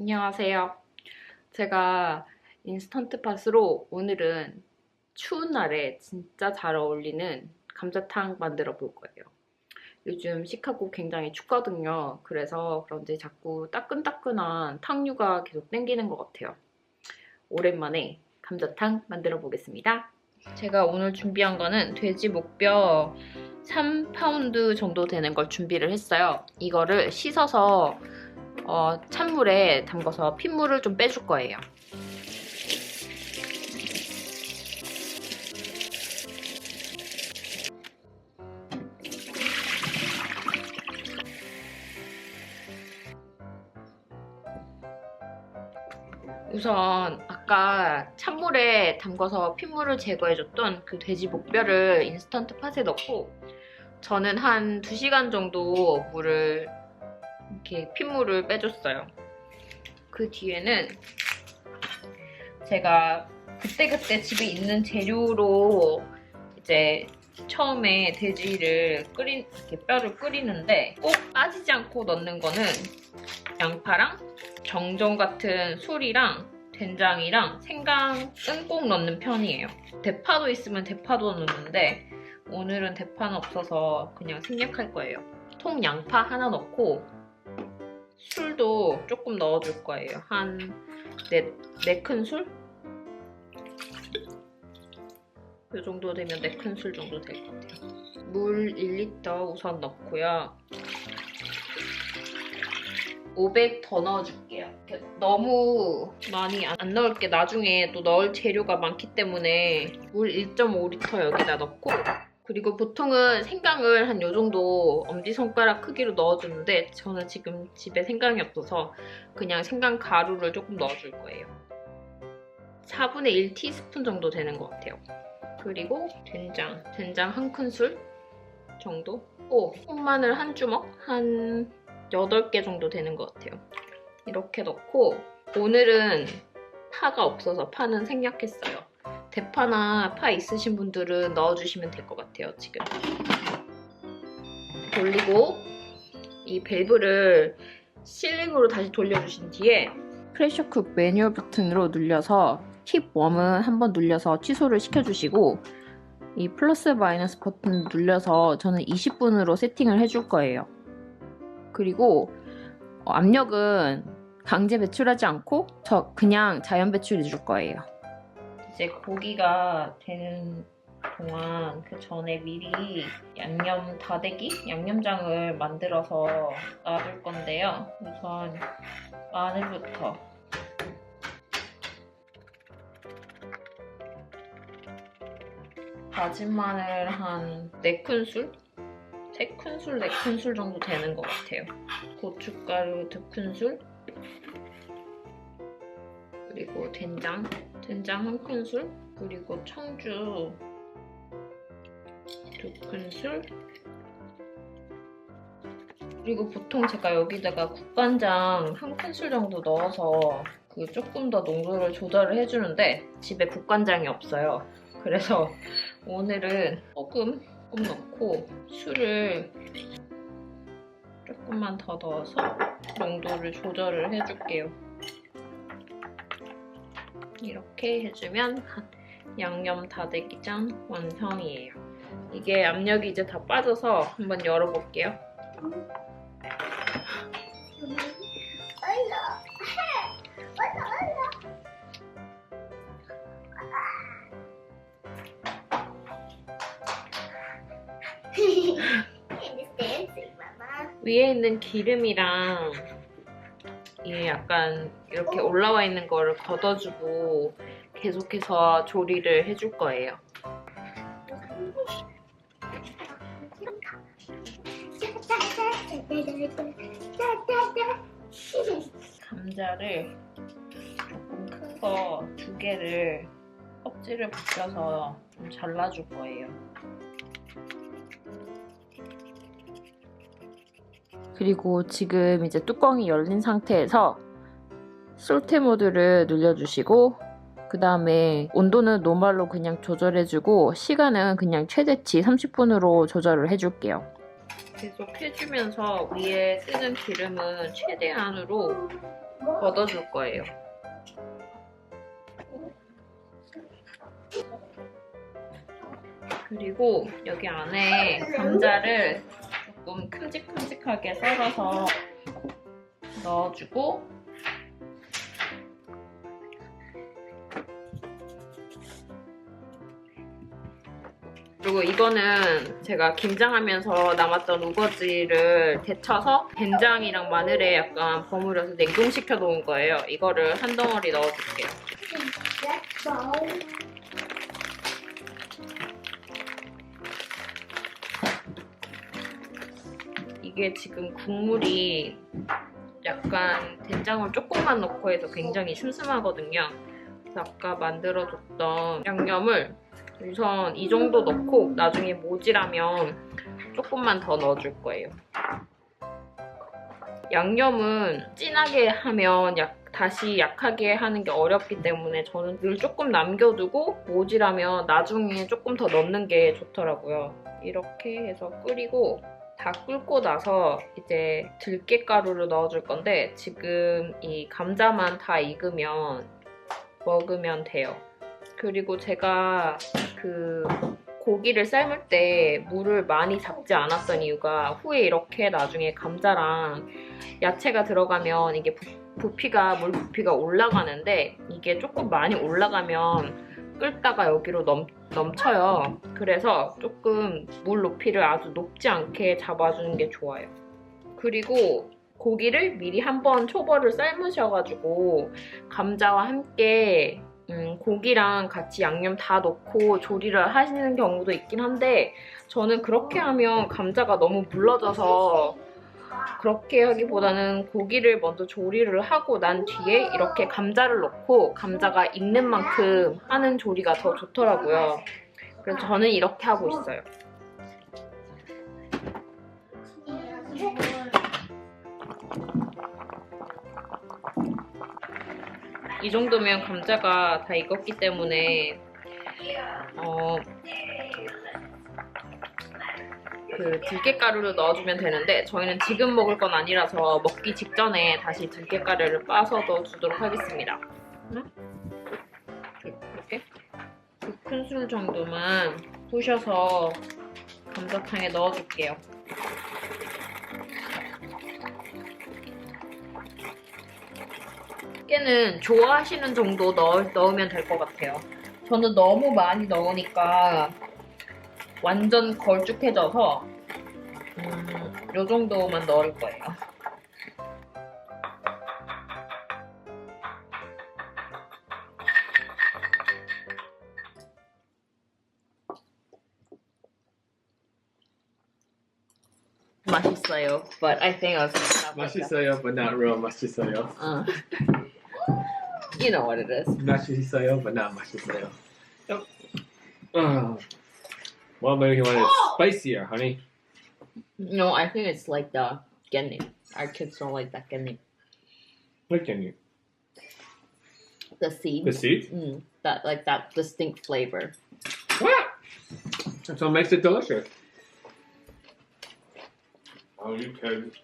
안녕하세요. 제가 인스턴트 팟으로 오늘은 추운 날에 진짜 잘 어울리는 감자탕 만들어 볼 거예요. 요즘 시카고 굉장히 춥거든요. 그래서 그런지 자꾸 따끈따끈한 탕류가 계속 땡기는 것 같아요. 오랜만에 감자탕 만들어 보겠습니다. 제가 오늘 준비한 거는 돼지 목뼈 3파운드 정도 되는 걸 준비를 했어요. 이거를 씻어서 어, 찬물에 담가서 핏물을 좀 빼줄 거예요. 우선 아까 찬물에 담가서 핏물을 제거해줬던 그 돼지 목뼈를 인스턴트 팟에 넣고 저는 한 2시간 정도 물을 이렇게 핏물을 빼줬어요. 그 뒤에는 제가 그때그때 집에 있는 재료로 이제 처음에 돼지를 끓인 이렇게 뼈를 끓이는데 꼭 빠지지 않고 넣는 거는 양파랑 정종 같은 술이랑 된장이랑 생강은 꼭 넣는 편이에요. 대파도 있으면 대파도 넣는데 오늘은 대파는 없어서 그냥 생략할 거예요. 통 양파 하나 넣고 술도 조금 넣어줄 거예요. 한 네, 네 큰 술? 이 정도 되면 네 큰 술 정도 될 것 같아요. 물 1리터 우선 넣고요. 500 더 넣어줄게요. 너무 많이 안 넣을게 나중에 또 넣을 재료가 많기 때문에 물 1.5리터 여기다 넣고 그리고 보통은 생강을 한 요 정도 엄지손가락 크기로 넣어주는데 저는 지금 집에 생강이 없어서 그냥 생강 가루를 조금 넣어줄 거예요. 4분의 1티스푼 정도 되는 것 같아요. 그리고 된장, 된장 한 큰술 정도? 오, 콩마늘 한 주먹? 한 8개 정도 되는 것 같아요. 이렇게 넣고 오늘은 파가 없어서 파는 생략했어요. 대파나 파 있으신 분들은 넣어주시면 될 것 같아요, 지금. 돌리고 이 밸브를 실링으로 다시 돌려주신 뒤에 프레셔쿡 매뉴얼 버튼으로 눌려서 킵 웜은 한번 눌려서 취소를 시켜주시고 이 플러스 마이너스 버튼 눌려서 저는 20분으로 세팅을 해줄 거예요. 그리고 어, 압력은 강제 배출하지 않고 저 그냥 자연 배출해 줄 거예요. 이제 고기가 되는 동안 그 전에 미리 양념 다대기 양념장을 만들어서 놔둘 건데요. 우선 마늘부터 다진 마늘 한 4큰술? 3큰술, 4큰술 정도 되는 것 같아요. 고춧가루 2큰술 그리고 된장 된장 한 큰술 그리고 청주 두 큰술. 그리고 보통 제가 여기다가 국간장 한 큰술 정도 넣어서 그 조금 더 농도를 조절을 해주는데 집에 국간장이 없어요. 그래서 오늘은 소금 조금 넣고 술을 조금만 더 넣어서 농도를 조절을 해줄게요 이렇게 해주면 양념 다대기장 완성이에요. 이게 압력이 이제 다 빠져서 한번 열어볼게요. 위에 있는 기름이랑 이 약간 이렇게 올라와 있는 거를 걷어주고 계속해서 조리를 해줄 거예요. 감자를 조금 큰 거 두 개를 껍질을 벗겨서 좀 잘라줄 거예요. 그리고 지금 이제 뚜껑이 열린 상태에서 솔트 모드를 눌러주시고 그 다음에 온도는 노멀로 그냥 조절해주고 시간은 그냥 최대치 30분으로 조절을 해줄게요. 계속 해주면서 위에 쓰는 기름은 최대한으로 걷어줄 거예요. 그리고 여기 안에 감자를 조금 큼직큼직하게 썰어서 넣어주고 그리고 이거는 제가 김장하면서 남았던 우거지를 데쳐서 된장이랑 마늘에 약간 버무려서 냉동시켜 놓은 거예요. 이거를 한 덩어리 넣어줄게요. 이게 지금 국물이 약간 된장을 조금만 넣고 해서 굉장히 슴슴하거든요. 그래서 아까 만들어줬던 양념을 우선 이 정도 넣고 나중에 모지라면 조금만 더 넣어줄 거예요. 양념은 진하게 하면 약, 다시 약하게 하는 게 어렵기 때문에 저는 늘 조금 남겨두고 모지라면 나중에 조금 더 넣는 게 좋더라고요. 이렇게 해서 끓이고 다 끓고 나서 이제 들깨가루를 넣어줄 건데 지금 이 감자만 다 익으면 먹으면 돼요. 그리고 제가 그 고기를 삶을 때 물을 많이 잡지 않았던 이유가 후에 이렇게 나중에 감자랑 야채가 들어가면 이게 부, 부피가 물 부피가 올라가는데 이게 조금 많이 올라가면 끓다가 여기로 넘, 넘쳐요. 그래서 조금 물 높이를 아주 높지 않게 잡아주는 게 좋아요. 그리고 고기를 미리 한번 초벌을 삶으셔가지고 감자와 함께 음, 고기랑 같이 양념 다 넣고 조리를 하시는 경우도 있긴 한데 저는 그렇게 하면 감자가 너무 물러져서 그렇게 하기보다는 고기를 먼저 조리를 하고 난 뒤에 이렇게 감자를 넣고 감자가 익는 만큼 하는 조리가 더 좋더라고요. 그래서 저는 이렇게 하고 있어요. 이 정도면 감자가 다 익었기 때문에 어, 그 들깨가루를 넣어주면 되는데 저희는 지금 먹을 건 아니라서 먹기 직전에 다시 들깨가루를 빠서 넣어주도록 하겠습니다. 응? 이렇게 두 큰술 정도만 부셔서 감자탕에 넣어줄게요. 깨는 좋아하시는 정도 넣, 넣으면 될 것 같아요. 저는 너무 많이 넣으니까 완전 걸쭉해져서 음, 요 정도만 넣을 거예요. 맛있어요. But I think I was 맛있어요, but not real 맛있어요. Uh, you know what it is. 맛있어요, but not 맛있어요. Yep. Uh, well, maybe you want it spicier, honey. No, I think it's like the genni. Our kids don't like that genni. What can you? The seed. The seed? Mm, that like that distinct flavor. What? That's what makes it delicious. Oh, you kids.